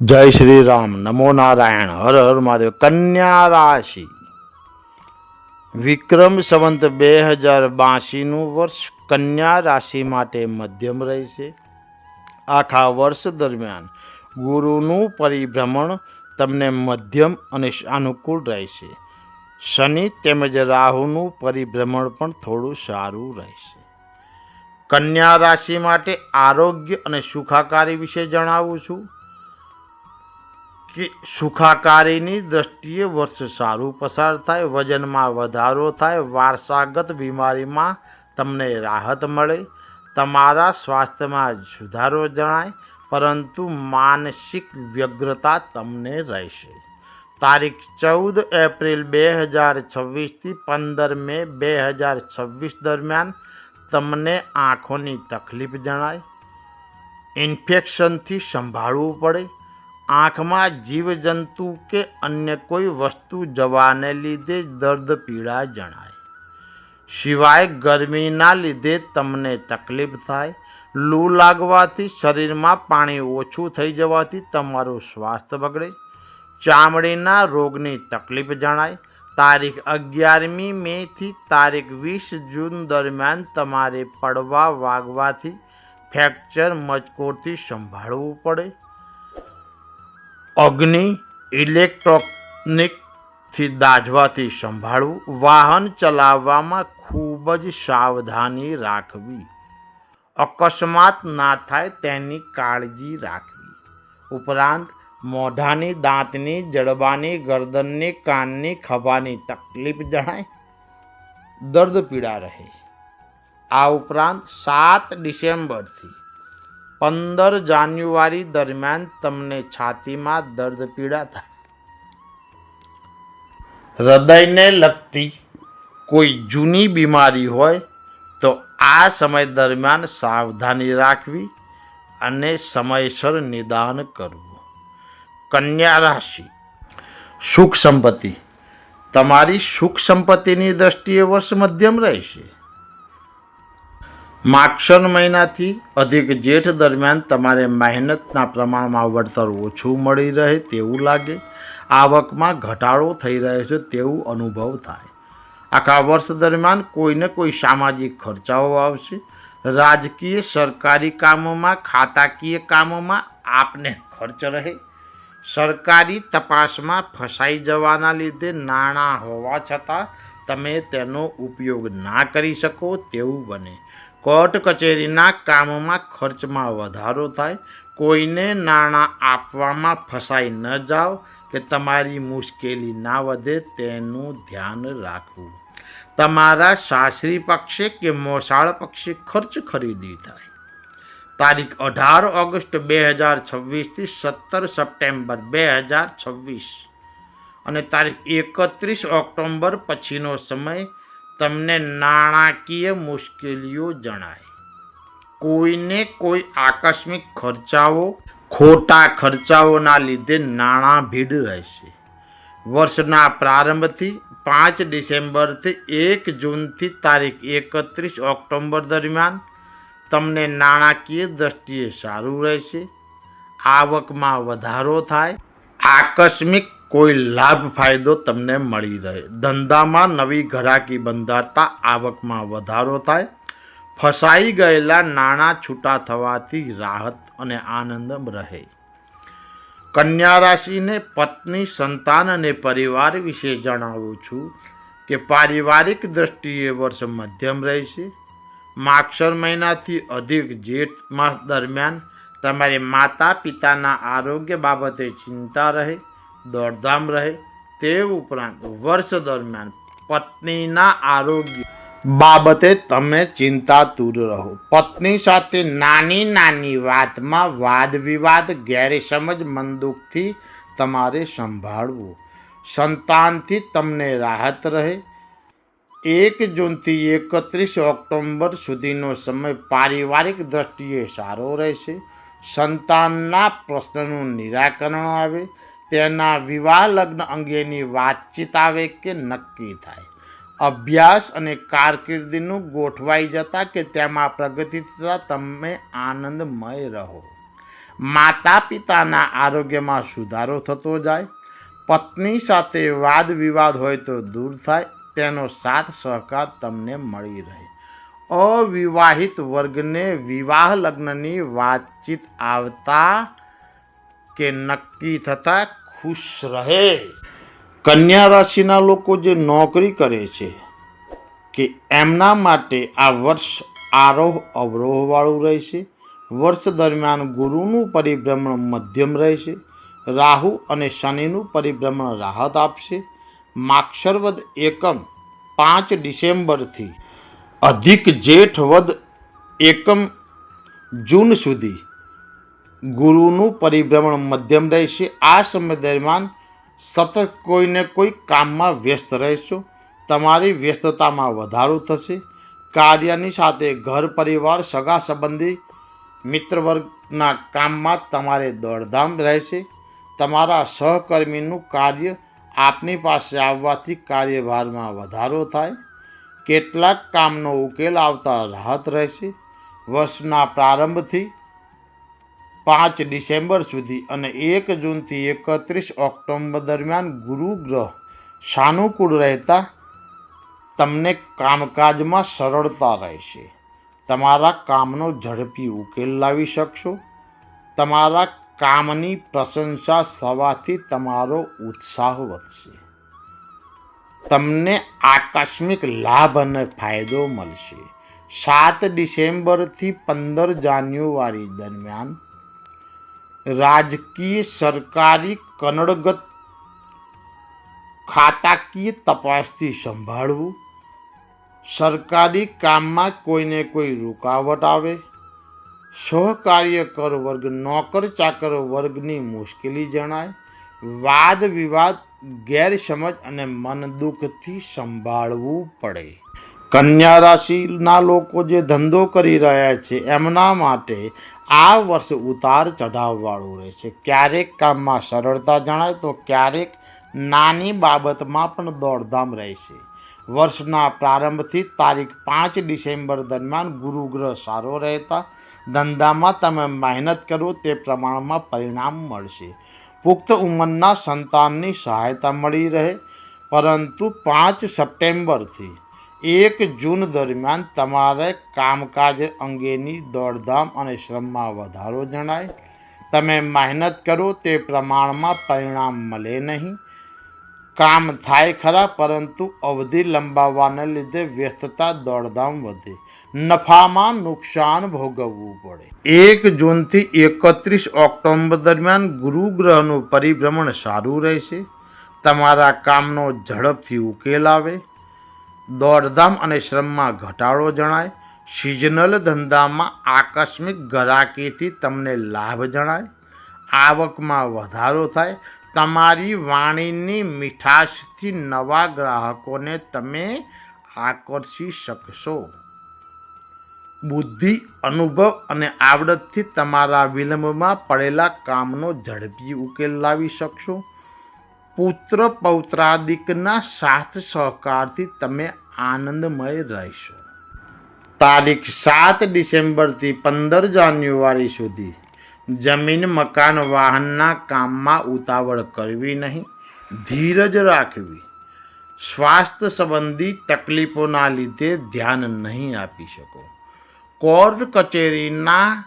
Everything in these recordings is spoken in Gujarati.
જય શ્રી રામ. નમો નારાયણ. હર હર મહાદેવ. કન્યા રાશિ. વિક્રમ સંવંત બે હજાર બાસીનું વર્ષ કન્યા રાશિ માટે મધ્યમ રહેશે. આખા વર્ષ દરમિયાન ગુરુનું પરિભ્રમણ તમને મધ્યમ અને અનુકૂળ રહેશે. શનિ તેમજ રાહુનું પરિભ્રમણ પણ થોડું સારું રહેશે. કન્યા રાશિ માટે આરોગ્ય અને સુખાકારી વિશે જણાવું છું. કે સુખાકારીની દ્રષ્ટિએ વર્ષ સારું પસાર થાય, વજનમાં વધારો થાય, વારસાગત બીમારીમાં તમને રાહત મળે, તમારા સ્વાસ્થ્યમાં સુધારો જણાય, પરંતુ માનસિક વ્યગ્રતા તમને રહેશે. તારીખ ચૌદ એપ્રિલ બે હજાર છવ્વીસથી પંદર મે બે હજાર છવ્વીસ દરમિયાન તમને આંખોની તકલીફ જણાય, ઇન્ફેક્શનથી સંભાળવું પડે આંખમાં જીવજંતુ કે અન્ય કોઈ વસ્તુ જવાને લીધે દર્દ પીડા જણાય. સિવાય ગરમીના લીધે તમને તકલીફ થાય, લૂ લાગવાથી શરીરમાં પાણી ઓછું થઈ જવાથી તમારું સ્વાસ્થ્ય બગડે. ચામડીના રોગની તકલીફ જણાય. તારીખ અગિયારમી મેથી તારીખ વીસ જૂન દરમિયાન તમારે પડવા વાગવાથી ફ્રેક્ચર મજકોરથી સંભાળવું પડે. અગ્નિ ઇલેક્ટ્રોનિકથી દાઝવાથી સંભાળવું, વાહન ચલાવવામાં ખૂબ જ સાવધાની રાખવી. અકસ્માત ના થાય તેની કાળજી રાખવી. ઉપરાંત, મોઢાની દાંતની, જડબાની, ગરદનની, કાનની ખભાની તકલીફ જણાય. દર્દ પીડા રહે. આ ઉપરાંત સાત ડિસેમ્બરથી પંદર જાન્યુઆરી દરમિયાન તમને છાતીમાં દર્દ પીડા થાય. હૃદયને લગતી કોઈ જૂની બીમારી હોય તો આ સમય દરમિયાન સાવધાની રાખવી અને સમયસર નિદાન કરવું. કન્યા રાશિ. સુખ સંપત્તિ. તમારી સુખ સંપત્તિની દ્રષ્ટિએ વર્ષ મધ્યમ રહેશે. માક્ષર મહિનાથી અધિક જેઠ દરમિયાન તમારે મહેનતના પ્રમાણમાં વળતર ઓછું મળી રહે તેવું લાગે. આવકમાં ઘટાડો થઈ રહ્યો છે તેવું અનુભવ થાય. આખા વર્ષ દરમિયાન કોઈને કોઈ સામાજિક ખર્ચાઓ આવશે. રાજકીય સરકારી કામોમાં, ખાતાકીય કામોમાં આપને ખર્ચ રહે. સરકારી તપાસમાં ફસાઈ જવાના લીધે નાણાં હોવા છતાં તમે તેનો ઉપયોગ ના કરી શકો તેવું બને. કોર્ટ કચેરીના કામમાં ખર્ચમાં વધારો થાય, કોઈને નાણાં આપવામાં ફસાઈ ન જાઓ, કે તમારી મુશ્કેલી ના વધે તેનું ધ્યાન રાખવું. તમારા સાસરી પક્ષે કે મોસાળ પક્ષે ખર્ચ ખરીદી થાય. તારીખ અઢાર ઓગસ્ટ બે હજાર છવ્વીસથી સત્તર સપ્ટેમ્બર બે હજાર છવ્વીસ. અને તારીખ એકત્રીસ ઓક્ટોબર પછીનો સમય તમને નાણાકીય મુશ્કેલીઓ જણાય. કોઈને કોઈ આકસ્મિક ખર્ચાઓ, ખોટા ખર્ચાઓના લીધે નાણાં ભીડ રહેશે. વર્ષના પ્રારંભથી પાંચ ડિસેમ્બરથી એક જૂનથી તારીખ એકત્રીસ ઓક્ટોબર દરમિયાન તમને નાણાકીય દ્રષ્ટિએ સારું રહેશે. આવકમાં વધારો થાય. આકસ્મિક કોઈ લાભ ફાયદો તમને મળી રહે. ધંધામાં નવી ઘરાકી બંધાતા આવકમાં વધારો થાય. ફસાઈ ગયેલા નાણાં છૂટા થવાથી રાહત અને આનંદ રહે. કન્યા રાશિને પત્ની, સંતાન અને પરિવાર વિશે જણાવું છું કે પારિવારિક દ્રષ્ટિએ વર્ષ મધ્યમ રહેશે. માક્ષર મહિનાથી અધિક જેઠ માસ દરમિયાન તમારી માતા પિતાના આરોગ્ય બાબતે ચિંતા રહે. દોડધામ રહે તે ઉપરાંત વર્ષ દરમિયાન પત્નીના આરોગ્ય બાબતે તમે ચિંતાતુર રહો. પત્ની સાથે નાની નાની વાતમાં વાદ વિવાદ, ગેરસમજ મંદુકથી તમારે સંભાળવું. સંતાનથી તમને રાહત રહે. એક જૂનથી એકત્રીસ ઓક્ટોબર સુધીનો સમય પારિવારિક દ્રષ્ટિએ સારો રહેશે. સંતાનના પ્રશ્નનું નિરાકરણ આવે. તેના વિવાહ લગ્ન અંગેની વાતચીત આવે કે નક્કી થાય? અભ્યાસ અને કારકિર્દીનું ગોઠવાઈ જતા કે તેમાં પ્રગતિ થતાં તમે આનંદમય રહો? માતા પિતાના આરોગ્યમાં સુધારો થતો જાય, પત્ની સાથે વાદ વિવાદ હોય તો દૂર થાય, તેનો સાથ સહકાર તમને મળી રહે. અવિવાહિત વર્ગને વિવાહ લગ્નની વાતચીત આવતા કે નક્કી થતાં ખુશ રહે. કન્યા રાશિના લોકો જે નોકરી કરે છે, કે એમના માટે આ વર્ષ આરોહ અવરોહવાળું રહેશે. વર્ષ દરમિયાન ગુરુનું પરિભ્રમણ મધ્યમ રહેશે. રાહુ અને શનિનું પરિભ્રમણ રાહત આપશે. માક્ષરવદ એકમ પાંચ ડિસેમ્બરથી અધિક જેઠ વદ એકમ જૂન સુધી ગુરુનું પરિભ્રમણ મધ્યમ રહેશે. આ સમય દરમિયાન સતત કોઈને કોઈ કામમાં વ્યસ્ત રહેશો. તમારી વ્યસ્તતામાં વધારો થશે. કાર્યની સાથે ઘર, પરિવાર, સગા સંબંધી મિત્ર વર્ગના કામમાં તમારે દોડધામ રહેશે. તમારા સહકર્મીનું કાર્ય આપની પાસે આવવાથી કાર્યભારમાં વધારો થાય. કેટલાક કામનો ઉકેલ આવતા રાહત રહેશે. વર્ષના પ્રારંભથી પાંચ ડિસેમ્બર સુધી અને એક જૂનથી એકત્રીસ ઓક્ટોબર દરમિયાન ગુરુ ગ્રહ સાનુકૂળ રહેતા તમને કામકાજમાં સરળતા રહેશે. તમારા કામનો ઝડપી ઉકેલ લાવી શકશો. તમારા કામની પ્રશંસા થવાથી તમારો ઉત્સાહ વધશે. તમને આકસ્મિક લાભ અને ફાયદો મળશે. સાત ડિસેમ્બરથી પંદર જાન્યુઆરી દરમિયાન રાજકીય સરકારી કનડગત ખાતાકીય તપાસથી સંભાળવું, સરકારી કામમાં કોઈને કોઈ રૂકાવટ આવે સહકાર્યકર વર્ગ, નોકર ચાકર વર્ગની મુશ્કેલી જણાય, વાદ વિવાદ, ગેરસમજ અને મન દુઃખથી સંભાળવું પડે. કન્યા રાશિના લોકો જે ધંધો કરી રહ્યા છે, એમના માટે આ વર્ષ ઉતાર ચઢાવવાળું રહેશે. ક્યારેક કામમાં સરળતા જણાય તો ક્યારેક નાની બાબતમાં પણ દોડધામ રહેશે. વર્ષના પ્રારંભથી તારીખ પાંચ ડિસેમ્બર દરમિયાન ગુરુગ્રહ સારો રહેતા, ધંધામાં તમે મહેનત કરો તે પ્રમાણમાં પરિણામ મળશે. પુખ્ત ઉંમરના સંતાનની સહાયતા મળી રહે, પરંતુ પાંચ સપ્ટેમ્બરથી એક જૂન દરમિયાન તમારે કામકાજ અંગેની દોડધામ અને શ્રમમાં વધારો જણાય. તમે મહેનત કરો, તે પ્રમાણમાં પરિણામ મળે નહીં. કામ થાય ખરા, પરંતુ અવધિ લંબાવવાને લીધે વ્યસ્તતા દોડધામ વધે. નફામાં નુકસાન ભોગવવું પડે. એક જૂનથી એકત્રીસ ઓક્ટોબર દરમિયાન ગુરુ ગ્રહનું પરિભ્રમણ સારું રહેશે. તમારા કામનો ઝડપથી ઉકેલ આવે. દોડધામ અને શ્રમમાં ઘટાડો જણાય સિઝનલ ધંધામાં આકસ્મિક ગરાકીથી તમને લાભ જણાય, આવકમાં વધારો થાય, તમારી વાણીની મીઠાશથી નવા ગ્રાહકોને તમે આકર્ષી શકશો. બુદ્ધિ, અનુભવ અને આવડતથી તમારા વિલંબમાં પડેલા કામનો ઝડપી ઉકેલ લાવી શકશો. પુત્ર પૌત્રાદિકના સાથ સહકારથી તમે આનંદમય રહેશો. તારીખ સાત ડિસેમ્બરથી પંદર જાન્યુઆરી સુધી જમીન, મકાન, વાહનના કામમાં ઉતાવળ કરવી નહીં, ધીરજ રાખવી. સ્વાસ્થ્ય સંબંધી તકલીફોના લીધે ધ્યાન નહીં આપી શકો. કોર્ટ કચેરીના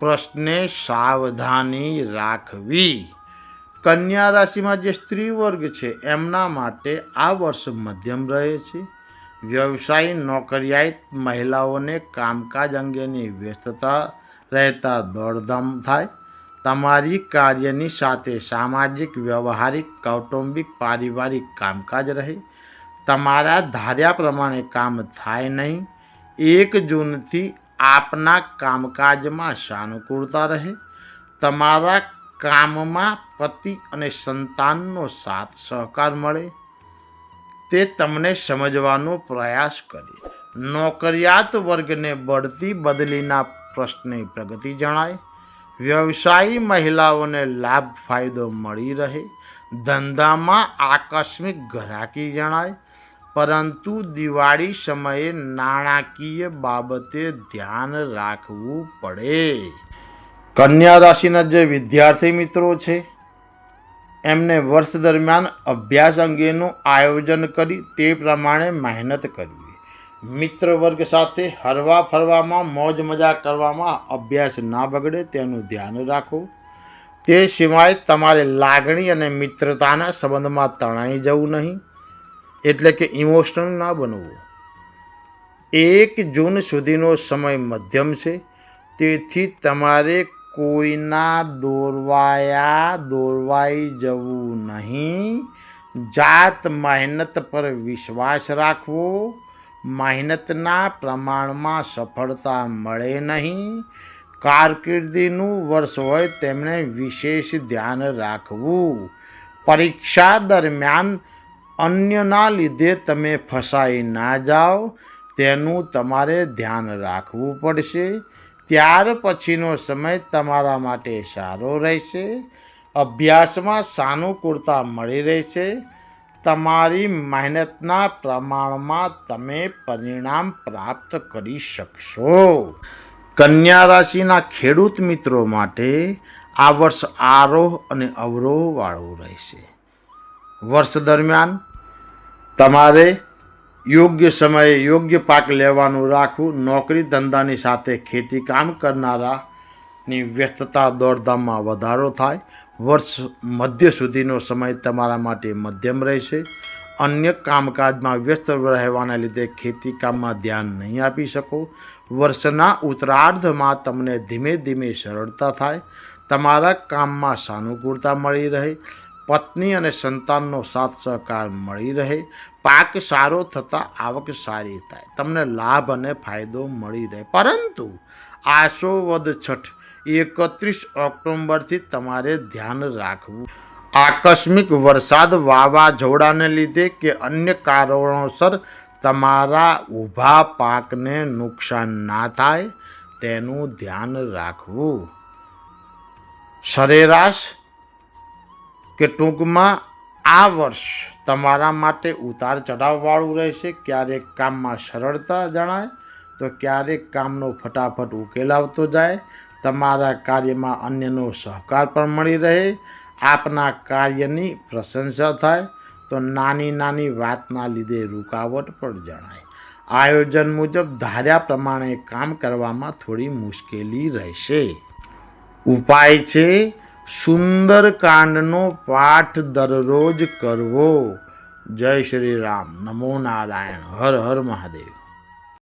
પ્રશ્ને સાવધાની રાખવી. કન્યા રાશિમાં જે સ્ત્રી વર્ગ છે, એમના માટે આ વર્ષ મધ્યમ રહે છે. વ્યવસાય, નોકરિયાત, મહિલાઓને કામકાજ અંગેની વ્યસ્તતા રહેતા દોડધામ થાય. તમારી કાર્યની સાથે સામાજિક, વ્યવહારિક, કૌટુંબિક, પારિવારિક કામકાજ રહે. તમારા ધાર્યા પ્રમાણે કામ થાય નહીં. એક જૂનથી આપના કામકાજમાં સાનુકૂળતા રહે. તમારા કામમાં પતિ અને સંતાનનો સાથ સહકાર મળે. તે તમને સમજવાનો પ્રયાસ કરે. નોકરિયાત વર્ગને બઢતી બદલીના પ્રશ્ને પ્રગતિ જણાય. વ્યવસાયી મહિલાઓને લાભ ફાયદો મળી રહે. ધંધામાં આકસ્મિક ઘરાકી જણાય. પરંતુ દિવાળી સમયે નાણાકીય બાબતે ધ્યાન રાખવું પડે. કન્યા રાશિના જે વિદ્યાર્થી મિત્રો છે, એમને વર્ષ દરમિયાન અભ્યાસ અંગેનું આયોજન કરી તે પ્રમાણે મહેનત કરવી. મિત્ર વર્ગ સાથે હરવા ફરવામાં મોજ મજા કરવામાં અભ્યાસ ના બગડે તેનું ધ્યાન રાખો. તે સિવાય તમારે લાગણી અને મિત્રતાના સંબંધમાં તણાઈ જવું નહીં, એટલે કે ઇમોશનલ ના બનવું. એક જૂન સુધીનો સમય મધ્યમ છે, તેથી તમારે કોઈના દોરવાયા દોરવાઈ જવું નહીં. જાત મહેનત પર વિશ્વાસ રાખવો. મહેનતના પ્રમાણમાં સફળતા મળે નહીં. કારકિર્દીનું વર્ષ હોય તેમણે વિશેષ ધ્યાન રાખવું. પરીક્ષા દરમિયાન અન્યના લીધે તમે ફસાઈ ના જાઓ. તેનું તમારે ધ્યાન રાખવું પડશે. ત્યાર પછીનો સમય તમારા માટે સારો રહેશે. અભ્યાસમાં સાનુકૂળતા મળી રહેશે. તમારી મહેનતના પ્રમાણમાં તમે પરિણામ પ્રાપ્ત કરી શકશો. કન્યા રાશિના ખેડૂત મિત્રો માટે આ વર્ષ આરોહ અને અવરોહવાળું રહેશે. વર્ષ દરમિયાન તમારે યોગ્ય સમયે યોગ્ય પાક લેવાનું રાખવું, નોકરી ધંધાની સાથે ખેતી કામ કરનારાની વ્યસ્તતા દોડધામમાં વધારો થાય. વર્ષ મધ્ય સુધીનો સમય તમારા માટે મધ્યમ રહેશે. અન્ય કામકાજમાં વ્યસ્ત રહેવાના લીધે ખેતી કામમાં ધ્યાન નહીં આપી શકો. વર્ષના ઉત્તરાર્ધમાં તમને ધીમે ધીમે સરળતા થાય. તમારા કામમાં સાનુકૂળતા મળી રહે. પત્ની અને સંતાનનો સાથ સહકાર મળી રહે, પાક સારો થતાં આવક સારી થાય. તમને લાભ અને ફાયદો મળી રહે. પરંતુ આસો વદ છઠ, એકત્રીસ ઓક્ટોબરથી તમારે ધ્યાન રાખવું. આકસ્મિક વરસાદ વાવાઝોડાને લીધે કે અન્ય કારણોસર તમારા ઊભા પાકને નુકસાન ના થાય, તેનું ધ્યાન રાખવું. સરેરાશ કે ટૂંકમાં આ વર્ષ તમારા માટે ઉતાર ચઢાવવાળું રહેશે. ક્યારેક કામમાં સરળતા જણાય, તો ક્યારેક કામનો ફટાફટ ઉકેલ આવતો જાય. તમારા કાર્યમાં અન્યનો સહકાર પણ મળી રહે. આપના કાર્યની પ્રશંસા થાય, તો નાની નાની વાતના લીધે રૂકાવટ પણ જણાય. આયોજન મુજબ ધાર્યા પ્રમાણે કામ કરવામાં થોડી મુશ્કેલી રહેશે. ઉપાય છે સુંદરકાંડનો પાઠ દરરોજ કરવો. જય શ્રી રામ. નમો નારાયણ. હર હર મહાદેવ.